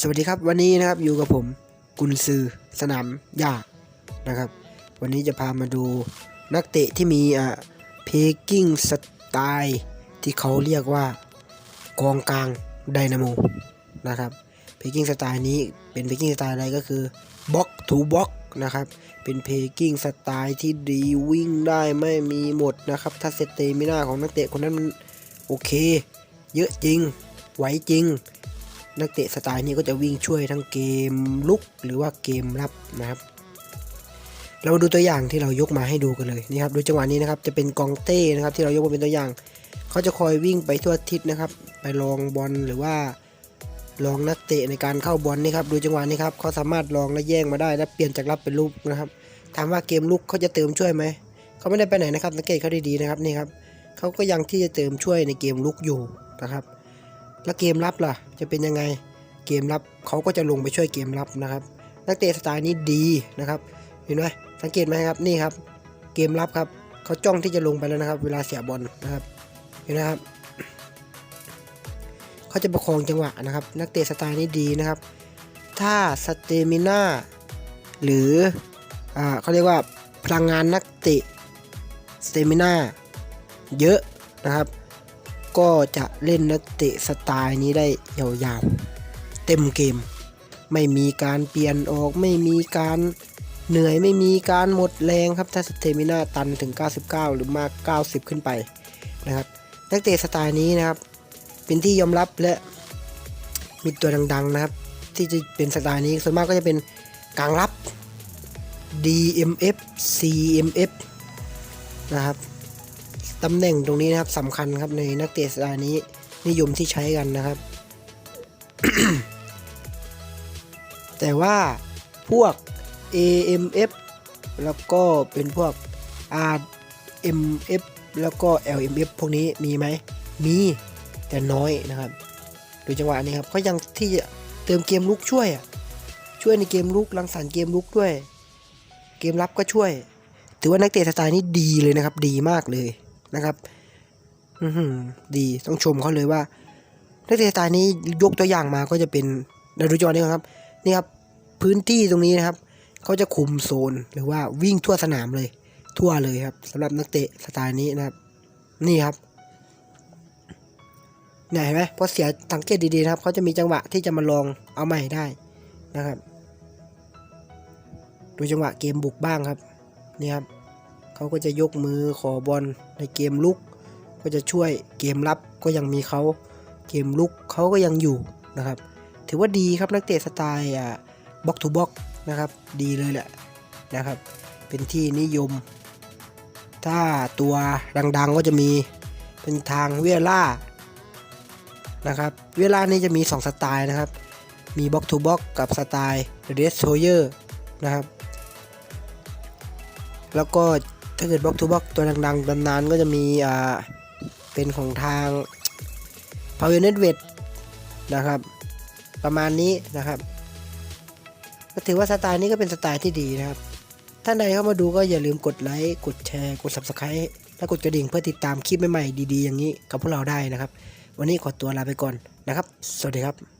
สวัสดีครับวันนี้นะครับอยู่กับผมกุนซือสนามหญ้านะครับ วันนี้จะพามาดูนักเตะที่มีอ่าเพกิ้งสไตล์ที่เขาเรียกว่ากองกลางไดนาโมนะครับเพกิ้งสไตล์นี้เป็นเพกิ้งสไตล์อะไรก็คือบล็อกทูบล็อกนะครับ เป็นเพกิ้งสไตล์ที่ดีวิ่งได้ไม่มีหมดนะครับ ถ้าเซตเตมิน่าของนักเตะคนนั้นมันโอเค เยอะจริงไหวจริง นักเตะสไตล์นี้ก็จะวิ่งช่วยทั้งเกมลุกหรือว่าเกมรับนะครับ เรามาดูตัวอย่างที่เรายกมาให้ดูกันเลยนี่ครับดูจังหวะนี้นะครับจะเป็นกองเต้นะครับที่เรายกมาเป็นตัวอย่าง เขาจะคอยวิ่งไปทั่วทิศนะครับ ไปลองบอลหรือว่าลองนักเตะในการเข้าบอลนี่ครับดูจังหวะนี้ครับเขาสามารถลองและแย่งมาได้และเปลี่ยนจากรับเป็นลุกนะครับถามว่าเกมลุกเขาจะเติมช่วยไหมเขาไม่ได้ไปไหนนะครับสังเกตเขาดีๆนะครับนี่ครับเขาก็ยังที่จะเติมช่วยในเกมลุกอยู่นะครับ แล้วเกมรับล่ะ จะเป็นยังไงเกมรับเขาก็จะลงไปช่วยเกมรับนะครับ นักเตะสไตล์นี้ดีนะครับเห็นไหมสังเกตไหมครับนี่ครับ เกมรับครับเขาจ้องที่จะลงไปแล้วนะครับ เวลาเสียบอลนะครับเห็นไหมครับเขาจะประคองจังหวะนะครับ นักเตะสไตล์นี้ดีนะครับ ถ้าสเตมิน่าหรืออ่าเขาเรียกว่าพลังงานนักเตะสเตมิน่าเยอะนะครับ ก็จะเล่นนักเตะสไตล์นี้ได้ยาวๆ เต็มเกม ไม่มีการเปลี่ยนออกไม่มีการเหนื่อยไม่มีการหมดแรงครับถ้าสเตมินาตันถึง 99 หรือมาก 90 ขึ้นไปนะครับนักเตะสไตล์นี้นะครับ เป็นที่ยอมรับและมีตัวดังๆนะครับ ที่จะเป็นสไตล์นี้ส่วนมากก็จะเป็นกลางรับ DMF CMF นะครับ ตำแหน่งตรงนี้นะครับสำคัญครับในนักเตะสไตล์นี้นิยมที่ใช้กันนะครับ แต่ว่าพวก AMF แล้วก็เป็นพวก RMF แล้วก็ LMF พวกนี้มีไหม มีแต่น้อยนะครับ ดูจังหวะนี้ครับเขายังที่จะเติมเกมลุกช่วย ช่วยในเกมลุกรังสรรค์เกมลุกด้วย เกมรับก็ช่วย ถือว่านักเตะสไตล์นี้ดีเลยนะครับ ดีมากเลย นะครับอืดีต้องชมเขาเลยว่านักเตะสไตล์นี้ยกตัวอย่างมาก็จะเป็นในดูจอนี้ครับนี่ครับพื้นที่ตรงนี้นะครับเขาจะคุมโซนหรือว่าวิ่งทั่วสนามเลย ทั่วเลยครับสำหรับนักเตะสไตล์นี้นะครับ นี่ครับเนี่ยเห็นไหมพอเสียสังเกตดีๆนะครับเขาจะมีจังหวะที่จะมาลองเอาใหม่ได้นะครับ ดูจังหวะเกมบุกบ้างครับ นี่ครับ เขาก็จะยกมือขอบอลในเกมลุก ก็จะช่วยเกมรับก็ยังมีเขาเกมลุกเขาก็ยังอยู่นะครับ ถือว่าดีครับนักเตะสไตล์อ่าบ็อกทูบ็อกนะครับดีเลยแหละนะครับ เป็นที่นิยม ถ้าตัวดังๆก็จะมีเป็นทางเวล่านะครับเวล่านี่จะมี 2 สไตล์นะครับ มีบ็อกทูบ็อกกับสไตล์เรสโซเยอร์นะครับ แล้วก็ ถ้าเกิดบล็อกทูบล็อกตัวดังๆนานๆก็จะมีอ่าเป็นของทาง p o w e r n e t w e t นะครับ ประมาณนี้นะครับก็ถือว่าสไตล์นี้ก็เป็นสไตล์ที่ดีนะครับท่านใดเข้ามาดูก็อย่าลืมกดไลค์กดแชร์ กด Subscribe และกดกระดิ่งเพื่อติดตามคลิปใหม่ๆดีๆ อย่างนี้กับพวกเราได้นะครับ วันนี้ขอตัวลาไปก่อนนะครับ สวัสดีครับ